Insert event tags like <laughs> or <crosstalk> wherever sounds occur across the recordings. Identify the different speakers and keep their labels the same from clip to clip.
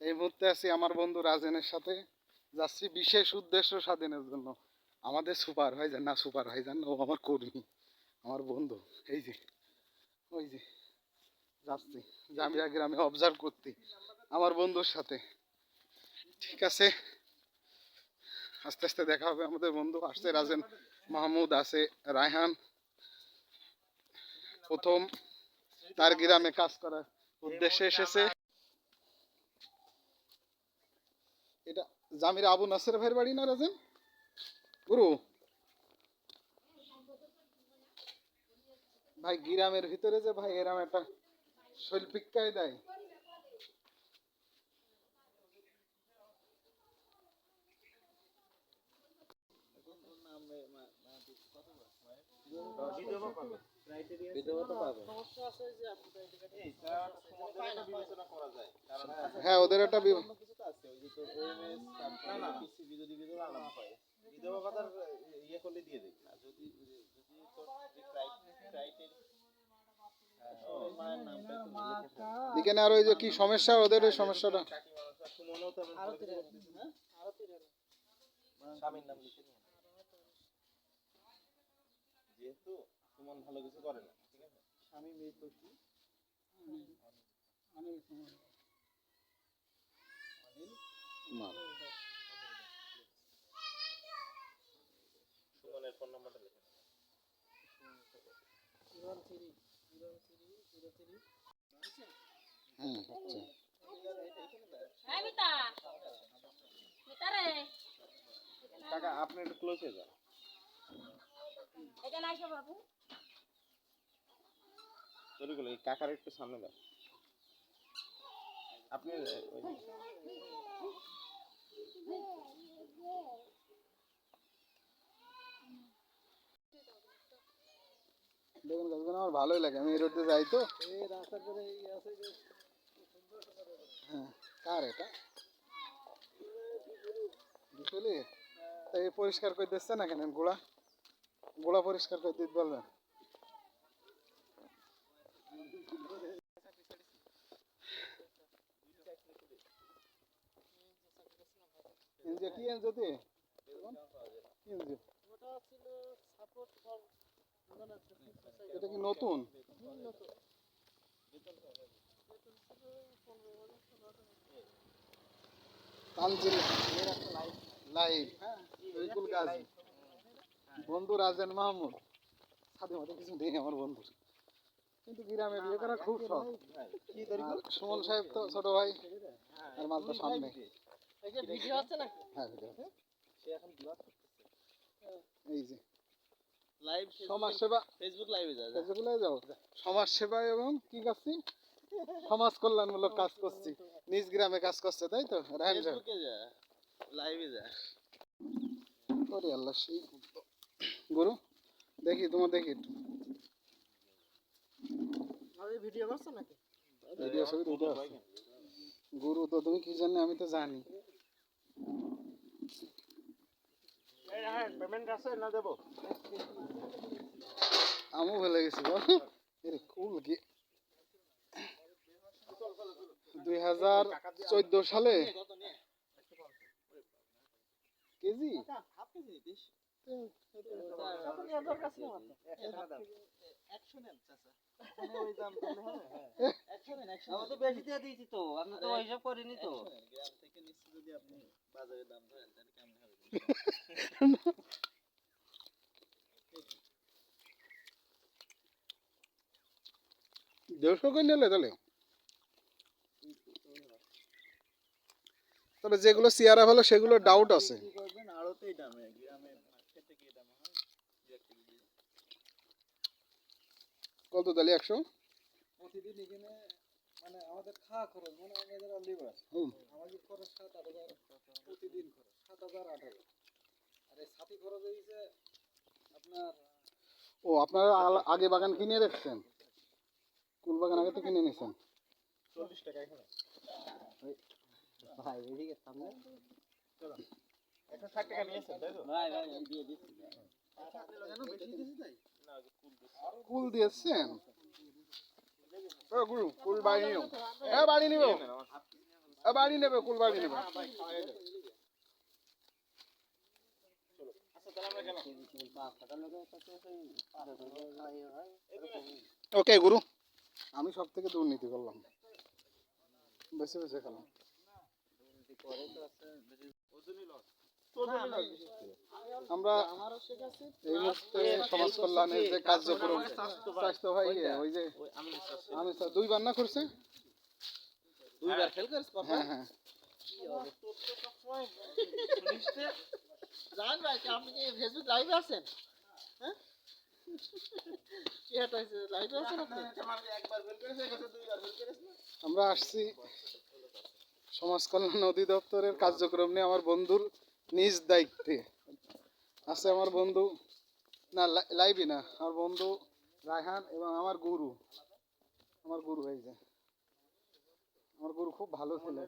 Speaker 1: এই মুহূর্তে আছি আমার বন্ধু রাজেনের সাথে। যাচ্ছি বিশেষ উদ্দেশ্য স্বাধীনের জন্য। আমাদের সুপার ভাইজান, না সুপার ভাইজান, ও আমার কর্মী, আমার বন্ধু। এই যে, ওই যে, যাচ্ছি। জামিয়া গ্রামে অবজার্ভ করতে আমার বন্ধুর সাথে। ঠিক আছে? আস্তে আস্তে দেখা হবে আমাদের বন্ধু। আসছে রাজেন মাহমুদ, আছে রায়হান। প্রথম তার গ্রামে কাজ করার উদ্দেশ্যে এসেছে। জামির আবু নাসের ভাইয়ের বাড়ি না রাজেন? গুরু? ভাই, গ্রামের ভিতরে যে ভাই, এরম একটা শৈল্পিকায় দেয় হ্যাঁ ওদের একটা এখানে আর ওই যে কি সমস্যা ওদের ওই সমস্যাটা?
Speaker 2: যেহেতু সুমন ভালো কিছু করে না ঠিক আছে? স্বামী মেয়ে তো কি?
Speaker 1: না।
Speaker 2: সুমনের ফোন নাম্বারটা লিখে নাও।
Speaker 1: হুম আচ্ছা।
Speaker 3: হ্যাঁ মিতা। মিতা রে।
Speaker 2: কাকা আপনি একটু ক্লোজ হয়ে যান।
Speaker 3: এখানে আসো বাবু।
Speaker 2: চলে গেলো এই কাকার একটু সামনে দাও। আপনি
Speaker 1: দেখুন গাছগুলো আমার ভালোই লাগে আমি এই রোডে যাই তো। হ্যাঁ কার এটা? বুঝলি এই পরিষ্কার করে দিচ্ছে না কেন গোড়া? গোড়া পরিষ্কার করে দিতে বলবেন কি এটা কি নতুন? বন্ধু রাজেন মাহমুদ। সাথে মতো কিছু নেই আমার বন্ধুর। কিন্তু গ্রামে বিয়ে করা খুব শখ। আর সুমন সাহেব তো ছোট ভাই। আর মাল তো সামনে।
Speaker 3: ভিডিও হচ্ছে না
Speaker 1: হ্যাঁ video আছে।
Speaker 2: সে এখন ব্লগ
Speaker 1: এই যে।
Speaker 2: লাইভ
Speaker 1: সমাজ সেবা।
Speaker 2: ফেসবুক লাইভে
Speaker 1: সেগুলো যাও সমাজ সেবা এবং কি করছি? সমাজ কল্যাণমূলক কাজ করছি। নিজ গ্রামে কাজ করছে তাই তো?
Speaker 2: ফেসবুকে লাইভে
Speaker 1: ওরে আল্লাহ সেই গুরু। দেখি তোমার দেখি একটু।
Speaker 3: ভিডিও করছ নাকি?
Speaker 1: ভিডিও ছবি দুটো আছে গুরু তো তুমি কি জানি আমি তো জানি।
Speaker 2: পেমেন্ট আছে না দেবো?
Speaker 1: আমু ভুলে গেছি বল কুল কি? দুই হাজার চোদ্দ সালে? কেজি?
Speaker 3: বেশি দিয়ে দিয়েছি তো আমি তো হিসাব করিনি তো।
Speaker 2: গ্রাম থেকে নিশ্চিত যদি আপনি বাজারে দাম ধরেন তাহলে কেমন হবে?
Speaker 1: দেড়শো করে নিলে তাহলে। তবে যেগুলো চেয়ারা ভালো সেগুলো ডাউট আছে।
Speaker 2: আড়তেই দামে গ্রামে মার্কেটে কি দাম হয় দু এক কেজি দিয়ে।
Speaker 1: কত তাহলে একশো?
Speaker 4: প্রতিদিন এখানে মানে আমাদের খাওয়া খরচ মানে আমাদের লিভার
Speaker 1: হুম।
Speaker 4: আমাদের খরচ সাত আট হাজার প্রতিদিন খরচ সাত হাজার আট হাজার। আর এই সাথী খরচ হয়েছে আপনার
Speaker 1: ও আপনারা আগে বাগান কিনে রেখেছেন? কুল বাগান আগে তো কিনে নিয়েছেন।
Speaker 2: চল্লিশ টাকা এখানে
Speaker 3: ভাই এদিকে সামনে।
Speaker 2: একশো ষাট টাকা নিয়েছেন তাই তো?
Speaker 3: ভাই ভাই দিয়ে দিচ্ছি।
Speaker 4: কেন বেশি দিয়েছে তাই?
Speaker 2: কুল
Speaker 1: দিয়েছেন? গুরু কুল বাড়ি নিও। হ্যাঁ বাড়ি নিব। এ, বাড়ি নেবে কুল বাড়ি নেবে। ওকে গুরু। আমি সব থেকে দুর্নীতি করলাম। বেছে বেছে খেলাম। আমরা এই মুহূর্তে সমাজ কল্যাণের যে কার্যক্রম স্বাস্থ্য ভাই ওই যে
Speaker 2: আমি
Speaker 1: স্যার দুইবার না করছে?
Speaker 3: দুইবার ফেল
Speaker 1: হ্যাঁ হ্যাঁ।
Speaker 3: জান ভাই আপনি কি ফেসবুক লাইভে আছেন? হ্যাঁ?
Speaker 1: আমরা আসছি সমাজ কল্যাণ অধিদপ্তরের কার্যক্রম নিয়ে। আমার বন্ধুর নিজ দায়িত্বে। আছে আমার বন্ধু, না লাই- লাইভই না, আমার বন্ধু রায়হান এবং আমার গুরু। আমার গুরু এই যে। আমার গুরু খুব ভালো ছেলে।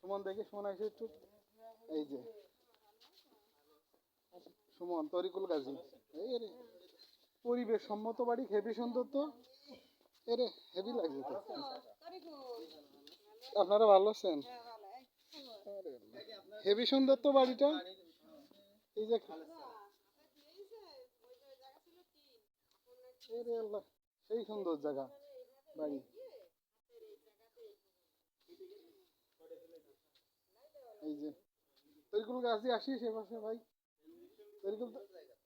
Speaker 1: সুমন দেখি, সুমন এসে একটু, এই যে। সুমন, তরিকুল গাজী। এই রে। পরিবেশ সম্মত বাড়ি, হেভি সুন্দর তো। এরে হেভি লাগছে তো। আপনারা ভালো আছেন? হেভি সুন্দর তো বাড়িটা? এই যে সেই সুন্দর জায়গা বাড়ি। এই যে, তরিকুল আসিস এ পাশে ভাই। তরিকুল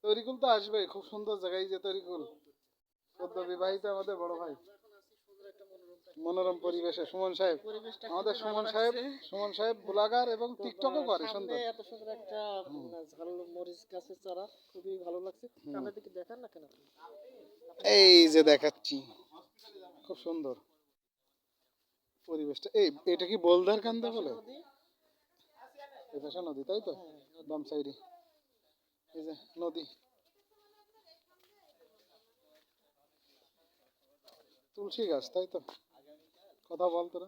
Speaker 1: তরিকুল তো আসবে খুব সুন্দর জায়গা। এই যে তরিকুল সদ্য বিবাহিত আমাদের বড় ভাই। মনোরম পরিবেশে। সুমন সাহেব আমাদের সুমন সাহেব সুমন সাহেব ব্লগার এবং টিকটকও করে সুন্দর।
Speaker 3: এত সুন্দর একটা ঝাল মরিচ গাছের চারা খুবই ভালো লাগছে। সামনের দিকে দেখান না কেন?
Speaker 1: এই যে দেখাচ্ছি খুব সুন্দর পরিবেশটা। এই এটা কি বোলদার কান্দা বলে?
Speaker 3: নদী।
Speaker 1: এই পাশে নদী তাই তো? বাম সাইডে। এই যে নদী। তুলসী গাছ তাই তো? কথা বল তোরা।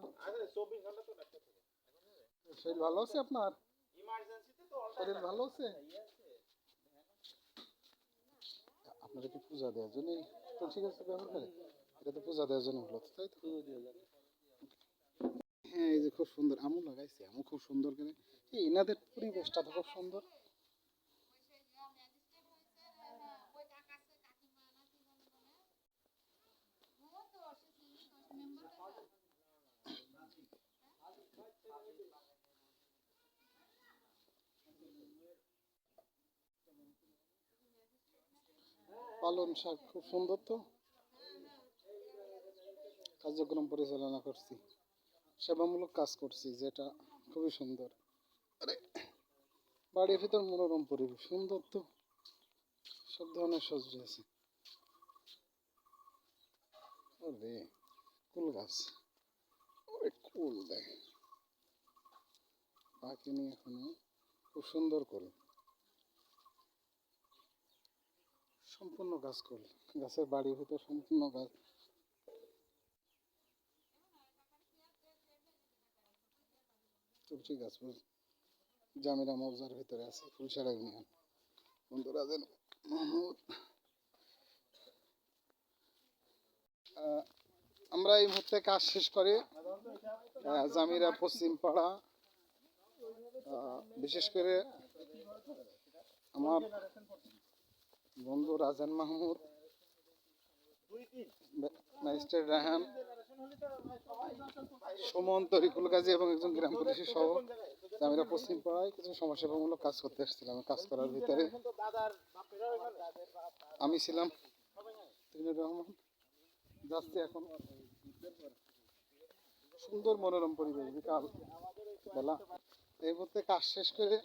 Speaker 1: শরীর ভালো আছে আপনার? শরীর ভালো আছে। আপনারা কি পূজা দেওয়ার জন্য তুলসী গাছ ব্যবহার করে। এটা তো পূজা দেওয়ার জন্য হলো তাই তো? হ্যাঁ এই যে খুব সুন্দর আমও লাগাইছে। আমও খুব সুন্দর করে। এনাদের পরিবেশটা তো খুব সুন্দর। পালন শাক খুব সুন্দর তো। কার্যক্রম পরিচালনা করছি, সেবামূলক কাজ করছি, যেটা খুবই সুন্দর। আরে, বাড়ির ভিতর মনোরম পরিবেশ, সুন্দর তো। সব ধরনের সবজি আছে। ওরে, কুল গাছ। ওরে, কুল দেখ। পাখি নিয়ে এখানে, খুব সুন্দর করে সম্পূর্ণ গাছ করল, গাছের বাড়ির ভিতর সম্পূর্ণ গাছ। তুলসী গাছ জামিরা মৌজার ভিতরে আছে ফুলসারা ইউনিয়ন বন্ধুরা যেন আমরা এই মুহূর্তে কাজ শেষ করে। জামিরা পশ্চিম পাড়া বিশেষ করে আমার বন্ধু রাজান মাহমুদ ম্যা- ম্যাজিস্ট্রেট রাহান, সুমন তরিকুল গাজী এবং একজন গ্রাম পুলিশের সহ জামিরা পশ্চিম পাড়ায় কিছু সমাজসেবামূলক কাজ করতে এসেছিলাম, কাজ করার ভিতরে। আমি ছিলাম তৈনুর রহমান, যাচ্ছি এখন সুন্দর মনোরম পরিবেশ, বিকাল বেলা। এই মুহূর্তে কাজ শেষ করে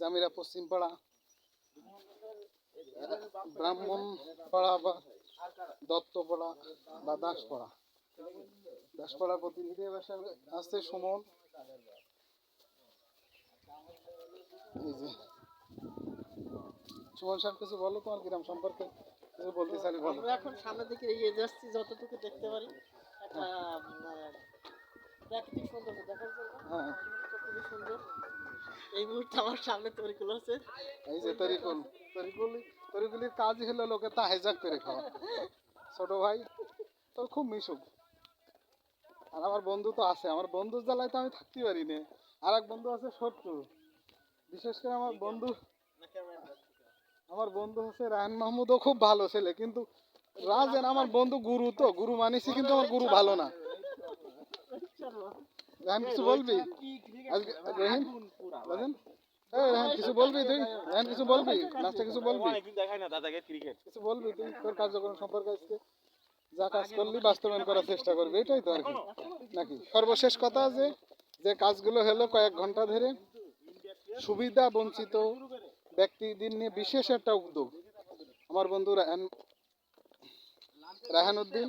Speaker 1: জামিরা পশ্চিম পাড়া ব্রাহ্মণ পাড়া বা দত্তপাড়া বা দাসপাড়া। দাসপাড়া প্রতিনিধি আসছে সুমন। এই যে। সুমন সাহেব কিছু বলো তোমার গ্রাম সম্পর্কে? কিছু বলতে চাইলে বলো।
Speaker 3: আমরা এখন সামনের দিকে এগিয়ে যাচ্ছি যতটুকু দেখতে পারি। একটা প্রাকৃতিক সৌন্দর্য দেখার জন্য।
Speaker 1: হ্যাঁ।
Speaker 3: খুবই সুন্দর। এই মুহূর্তে আমার সামনে তরিকুল আছে।
Speaker 1: এই যে তরিকুল তরিকুল তরিকুলির কাজই হলো লোকে তা হেজাক করে খাওয়া। ছোট ভাই তোর খুব মিশুক। আর আমার বন্ধু তো আছে আমার বন্ধুর জ্বালায় তো আমি থাকতে পারি না। আর এক বন্ধু আছে শত্রু। বিশেষ করে আমার বন্ধু আমার বন্ধু হচ্ছে রায়ন মাহমুদও খুব ভালো ছেলে কিন্তু রাজেন আমার বন্ধু গুরু তো গুরু মানিছি কিন্তু আমার গুরু ভালো না। রায়ন কিছু বলবি? আজকে রহিম রাজেন কিছু বলবি <laughs> তুই? রায়ন কিছু বলবি? লাস্টে কিছু বলবি?
Speaker 2: দেখাই না দাদাকে ক্রিকেট
Speaker 1: কিছু বলবি তুই? তোর কার্যক্রম সম্পর্কে আজকে যা কাজ করলি বাস্তবায়ন করার চেষ্টা করবি এটাই তো আর কি। নাকি? সর্বশেষ কথা যে যে কাজগুলো হলো কয়েক ঘণ্টা ধরে সুবিধা বঞ্চিত ব্যক্তিদের নিয়ে বিশেষ একটা উদ্যোগ। আমার বন্ধু রাহান রাহান উদ্দিন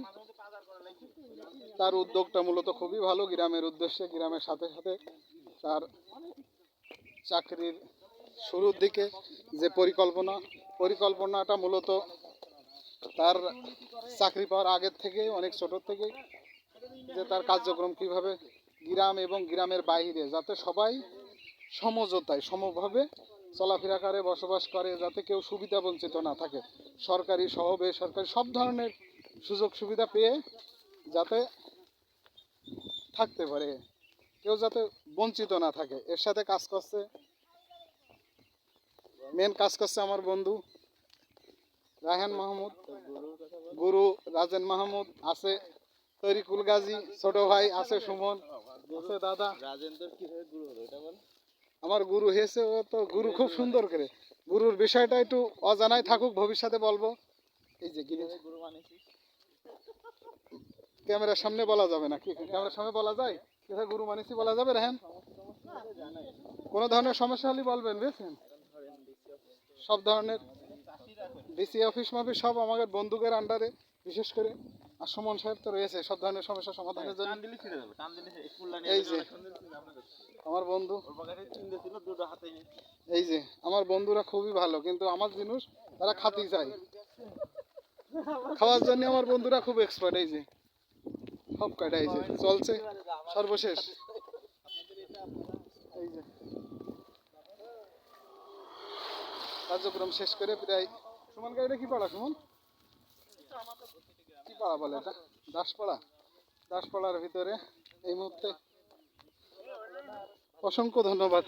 Speaker 1: তার উদ্যোগটা মূলত খুবই ভালো। গ্রামের উদ্দেশ্যে গ্রামের সাথে সাথে তার চাকরির শুরুর দিকে যে পরিকল্পনা, পরিকল্পনাটা মূলত তার চাকরি পাওয়ার আগের থেকে, অনেক ছোট থেকে, যে তার কার্যক্রম কীভাবে গ্রাম এবং গ্রামের বাইরে, যাতে সবাই সমঝোতায়, সমভাবে চলাফেরা করে, বসবাস করে, যাতে কেউ সুবিধা বঞ্চিত না থাকে। সরকারি, সহ বেসরকারি, সব ধরনের সুযোগ সুবিধা পেয়ে যাতে থাকতে পারে। কেউ যাতে বঞ্চিত না থাকে। এর সাথে কাজ করছে মেন কাজ করছে আমার বন্ধু রায়হান মাহমুদ গুরু রাজেন মাহমুদ আছে তরিকুল গাজী ছোট ভাই আছে সুমন আছে দাদা। আমার গুরু হয়েছে ও তো গুরু খুব সুন্দর করে। গুরুর বিষয়টা একটু অজানাই থাকুক ভবিষ্যতে বলব। এই যে ক্যামেরার সামনে বলা যাবে না কি ক্যামেরার সামনে বলা যায়? কোথায় গুরু মানিসি বলা যাবে রেহেন? কোনো ধরনের সমস্যা হলে বলবেন বুঝছেন? সব ধরনের ডিসি অফিস মাফিস সব আমাদের বন্দুকের আন্ডারে বিশেষ করে আর সুমন সাহেব তো রয়েছে সব ধরনের সমস্যা সমাধানের জন্য। এই যে আমার বন্ধু। এই যে আমার বন্ধুরা খুবই ভালো কিন্তু আমার জিনিস তারা খাতি চায়। খাওয়ার জন্য আমার বন্ধুরা খুব এক্সপার্ট এই যে। সব কাটা এই যে চলছে, সর্বশেষ। এই যে। কার্যক্রম শেষ করে প্রায় সুমন গাড়িটা কি পাড়া, সুমন? কি পাড়া বলে এটা? দাসপাড়া। দাসপাড়ার ভিতরে এই মুহূর্তে অসংখ্য ধন্যবাদ।